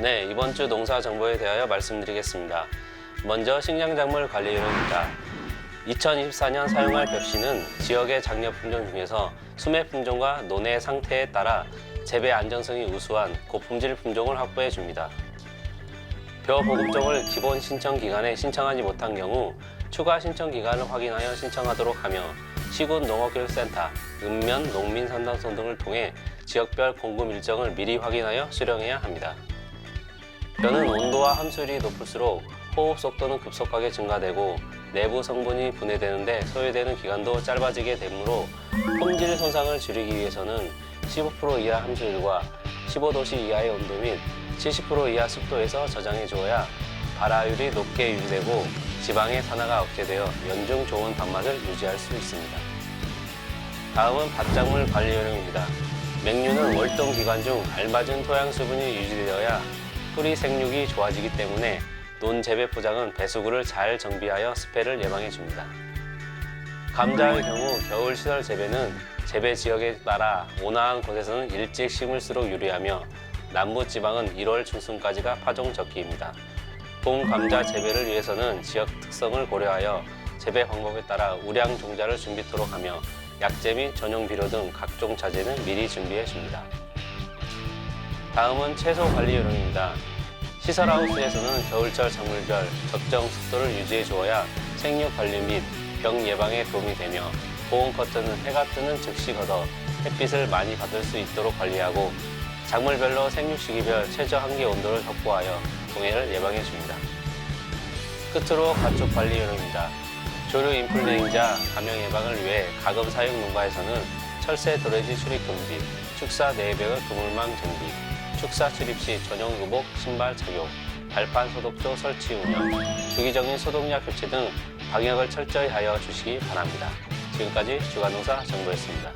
네, 이번 주 농사 정보에 대하여 말씀드리겠습니다. 먼저 식량작물 관리 요령입니다. 2024년 사용할 벽시는 지역의 작년 품종 중에서 수매 품종과 논의 상태에 따라 재배 안정성이 우수한 고품질 품종을 확보해 줍니다. 벼 보급종을 기본 신청 기간에 신청하지 못한 경우 추가 신청 기간을 확인하여 신청하도록 하며 시군 농업교육센터, 읍면 농민상담소 등을 통해 지역별 공급 일정을 미리 확인하여 수령해야 합니다. 벼는 온도와 함수율이 높을수록 호흡 속도는 급속하게 증가되고 내부 성분이 분해되는데 소요되는 기간도 짧아지게 되므로 품질 손상을 줄이기 위해서는 15% 이하 함수율과 15도씨 이하의 온도 및 70% 이하 습도에서 저장해 주어야 발화율이 높게 유지되고 지방의 산화가 억제되어 연중 좋은 밥맛을 유지할 수 있습니다. 다음은 밭작물 관리 요령입니다. 맹류는 월동 기간 중 알맞은 토양 수분이 유지되어야 뿌리 생육이 좋아지기 때문에 논 재배 포장은 배수구를 잘 정비하여 스패를 예방해 줍니다. 감자의 경우 겨울 시설 재배는 재배 지역에 따라 온화한 곳에서는 일찍 심을수록 유리하며 남부 지방은 1월 중순까지가 파종 적기입니다. 봄 감자 재배를 위해서는 지역 특성을 고려하여 재배 방법에 따라 우량 종자를 준비토록 하며 약재 및 전용 비료 등 각종 자재는 미리 준비해 줍니다. 다음은 채소 관리 요령입니다. 시설하우스에서는 겨울철 작물별 적정 습도를 유지해 주어야 생육 관리 및 병 예방에 도움이 되며 보온 커튼은 해가 뜨는 즉시 걷어 햇빛을 많이 받을 수 있도록 관리하고 작물별로 생육 시기별 최저 한계 온도를 확보하여 동해를 예방해 줍니다. 끝으로 가축 관리 요령입니다. 조류 인플루엔자 감염 예방을 위해 가금 사육 농가에서는 철새 도래지 출입 금지, 축사 내벽의 그물망 정비, 축사 출입 시 전용 교복, 신발 착용, 발판 소독조 설치 운영, 주기적인 소독약 교체 등 방역을 철저히 하여 주시기 바랍니다. 지금까지 주간동사 정보였습니다.